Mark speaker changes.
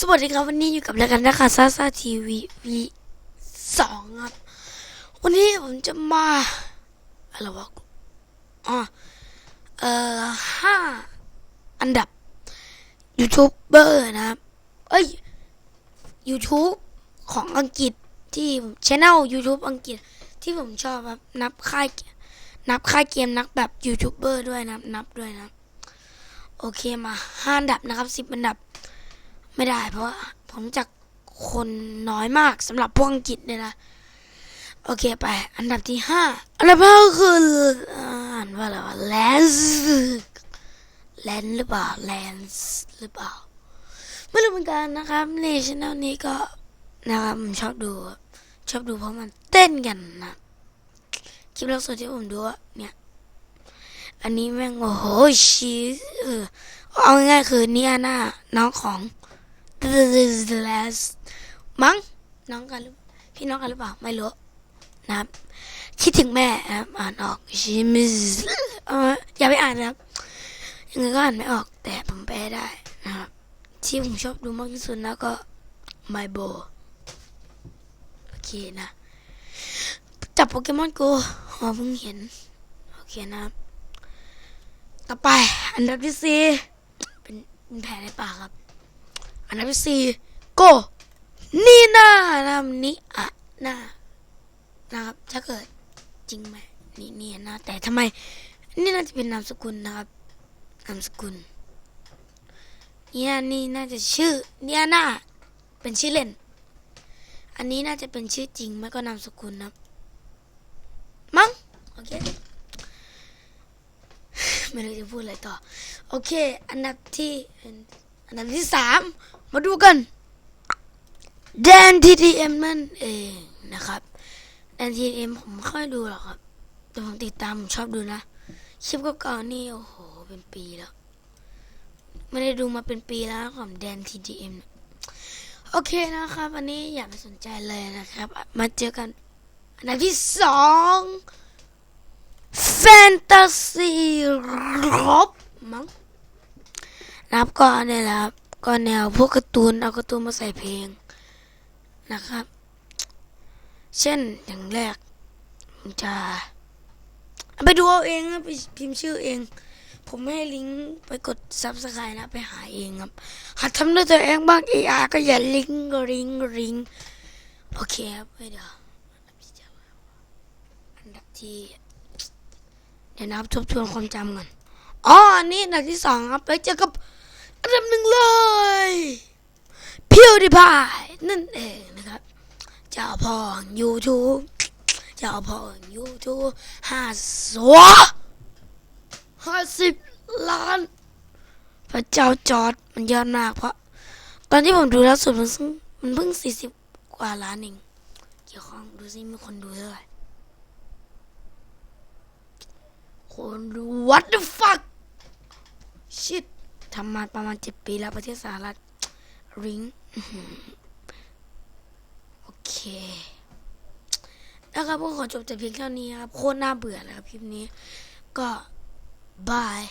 Speaker 1: สวัสดีครับวันนี้อยู่กับรายการนะคะซาซาทีวีวีสองครับ วันนี้ผมจะมาอะไรวะอ๋อเอ่อห้าอันดับยูทูบเบอร์นะครับ เอ้ย YouTube ของอังกฤษที่ช anel YouTube อังกฤษที่ผมชอบครับนับค่ายนับค่ายเกมนักแบบยูทูบเบอร์ด้วยนะนับด้วยนะ โอเคมาห้าอันดับนะครับสิบอันดับ ไม่ได้ เพราะผมจากคนน้อยมากสำหรับพวกอังกฤษเนี่ยนะ โอเคไป อันดับที่ห้าอันดับห้าก็คืออ่านว่าอะไรวะแลนส์แลนหรือเปล่าแลนส์หรือเปล่าไม่รู้เหมือนกันนะครับในช่องนี้ก็นะครับผมชอบดู ชอบดูเพราะมันเต้นกันนะคลิปล่าสุดที่ผมดูเนี่ย อันนี้แม่งโอ้โหชีสเออเอาง่ายๆคือเนี่ยหน้าน้องของ มั้งน้องกันหรือพี่น้องกันหรือเปล่าไม่รู้นะครับคิดถึงแม่ครับอ่านออกชิมิสเอออย่าไปอ่านนะครับยังไงก็อ่านไม่ออกแต่ผมแปลได้นะครับที่ผมชอบดูมากที่สุดนะก็ My Bo โอเคนะ จับโปเกมอนโกอ๋อเพิ่งเห็น โอเคนะครับ ต่อไปอันดับที่สี่เป็นเป็นแผลในปากครับ อันดับที่สี่โกนี่นานะนี่อะนานะครับ ถ้าเกิดจริงไหมนี่นี่นะแต่ทำไม นี่น่าจะเป็นนามสกุลนะครับนามสกุลเนี่ยนี่น่าจะชื่อเนี่ยนาเป็นชื่อเล่น อันนี้น่าจะเป็นชื่อจริงไม่ก็นามสกุลนะมั้งโอเคไม่รู้จะพูดอะไรต่อ โอเค อันดับที่ อันดับที่สามมาดูกันแดนทีดีเอ็มนั่นเองนะครับแดนทีดีเอ็มผมไม่ค่อยดูหรอกครับ แต่ผมติดตามผมชอบดูนะคลิปเก่าๆนี่โอ้โหเป็นปีแล้ว ไม่ได้ดูมาเป็นปีแล้วของแดนทีดีเอ็มโอเคนะครับวันนี้อย่าไปสนใจเลยนะครับ มาเจอกัน อันดับที่สองแฟนตาซีรบ นับก็เนี่ยแหละครับ ก็แนวพวกการ์ตูนเอาการ์ตูนมาใส่เพลงนะครับ เช่นอย่างแรกผมจะเอาไปดูเอาเองนะไปพิมพ์ชื่อเอง ผมไม่ให้ลิงก์ไปกดซับสไครต์นะไปหาเองครับหัดทำด้วยตัวเองบ้างเออาก็อย่าลิงก์ลิงก์ลิงก์โอเคครับเดี๋ยวอันดับที่เดี๋ยวนะครับทบทวนความจำก่อนอ๋ออันนี้อันดับที่สองครับไปเจอกับ ดับหนึ่งเลยพิวดิพายนั่นเองนะครับเจ้าพ่อยูทูบเจ้าพ่อยูทูบห้าสัวห้าสิบล้าน พระเจ้าจอร์ดมันยอดมากเพราะ ตอนที่ผมดูแล้วสุดมันซึ่งมันเพิ่งสี่สิบกว่าล้านเองเกี่ยวข้องดูซิมีคนดูเท่าไหร่คนดู what the fuck ชิด ทำมาประมาณเจ็ดปีแล้วประเทศสหรัฐริงโอเคนะครับก็ขอจบแต่เพียงเท่านี้ครับ โคตรน่าเบื่อเลยครับคลิปนี้ ก็บาย